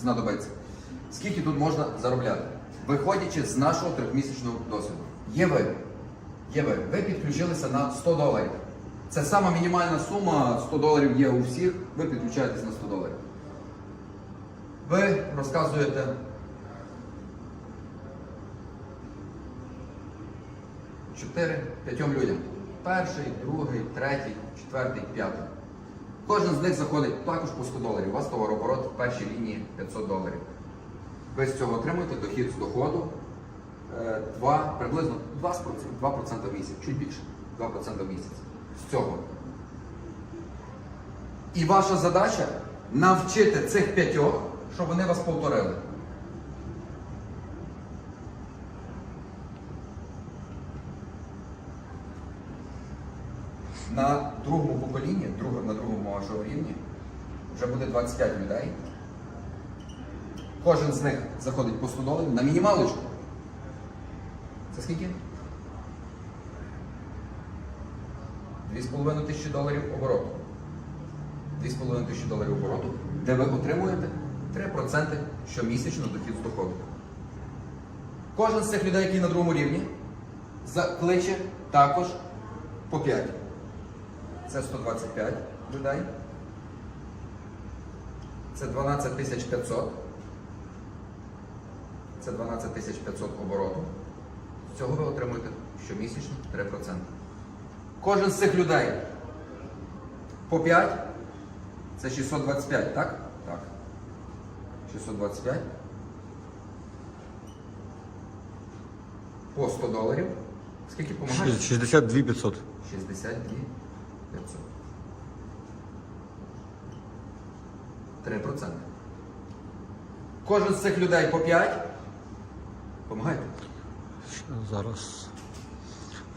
знадобиться. Скільки тут можна заробляти? Виходячи з нашого трьохмісячного досвіду. Є ви, є ви, ви підключилися на 100 доларів. Це сама мінімальна сума, 100 доларів є у всіх, ви підключаєтесь на 100 доларів. Ви розказуєте чотири п'ятьом людям. Перший, другий, третій, четвертий, п'ятий. Кожен з них заходить також по 100 доларів. У вас товарооборот в першій лінії 500 доларів. Ви з цього отримуєте дохід з доходу е, 2, приблизно 2%, 2% в місяць, чуть більше. 2% в місяць. З цього. І ваша задача навчити цих п'ятьох, щоб вони вас повторили. На другому поколінні, на другому вашого рівні, вже буде 25 людей. Кожен з них заходить по 100 доларів на мінімалочку. Це скільки? 2,5 тисячі доларів обороту. 2,5 тисячі доларів обороту, де ви отримуєте 3% щомісячно дохід з доходу. Кожен з цих людей, який на другому рівні, закличе також по 5. Це 125 людей. Це 12 500. Це 12 500 обороту. З цього ви отримуєте щомісячно 3%. Кожен з цих людей по 5 це 625, так? Так. 625. По 100 доларів. Скільки допомагає? 62 500. 62 500. 3%. Кожен з цих людей по 5. Помагайте. Зараз.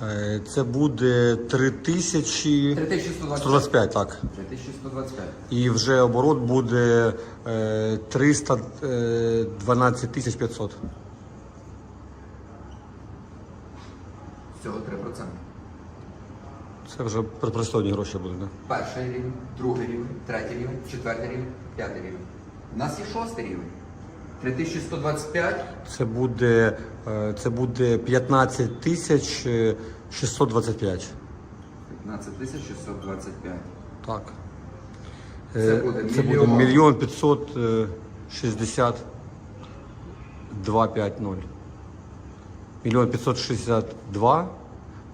Е, Це буде 3000... 3125. 125, так. 3125. І вже оборот буде е, 312 тисяч 500. З цього 3%. Це вже при- пристойні гроші будуть, так? Перший рівень, другий рівень, третій рівень, четвертий рівень, п'ятий рівень. У нас є шостий рівень. 3125. Це буде, е, це буде 15 тисяч е, 625. Так. Це Е, буде це буде мільйон. мільйон 560 250. Мільйон 562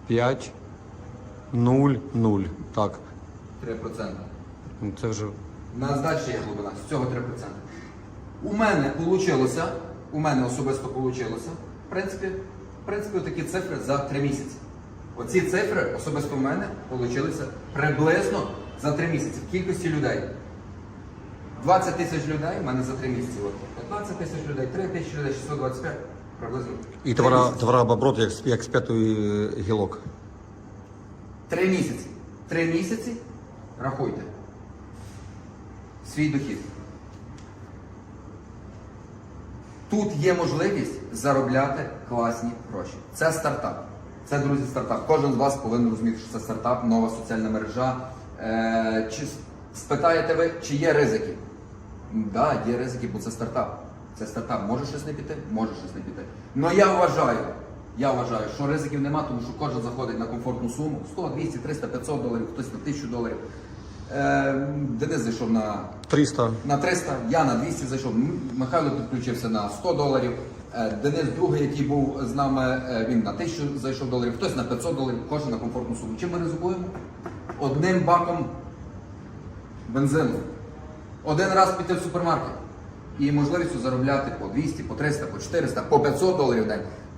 5 0 0. Так. 3%. Ну, Це вже У нас далі є глибина, з цього 3%. У мене вийшло, у мене особисто вийшло, в принципі, в принципі, такі цифри за 3 місяці. Оці цифри особисто в мене вийшли приблизно за 3 місяці в кількості людей. 20 тисяч людей в мене за 3 місяці. От 15 тисяч людей, 3 тисячі людей, 625 приблизно. і товара, місяці. товарооборот як, з- як з п'ятої е, гілок. Три місяці. Три місяці рахуйте. Свій дохід. Тут є можливість заробляти класні гроші. Це стартап. Це, друзі, стартап. Кожен з вас повинен розуміти, що це стартап, нова соціальна мережа. Е, чи спитаєте ви, чи є ризики? Так, да, є ризики, бо це стартап. Це стартап. Може щось не піти, може щось не піти. Але я вважаю, я вважаю, що ризиків нема, тому що кожен заходить на комфортну суму 100, 200, 300, 500 доларів, хтось на 1000 доларів. Е, Денис зайшов на 300. на 300, я на 200 зайшов. Михайло підключився на 100 доларів. Е, Денис другий, який був з нами, е, він на 1000 зайшов доларів, хтось на 500 доларів, кожен на комфортну суму. Чим ми ризикуємо? Одним баком бензину. Один раз піти в супермаркет і можливістю заробляти по 200, по 300, по 400, по 500 доларів в день.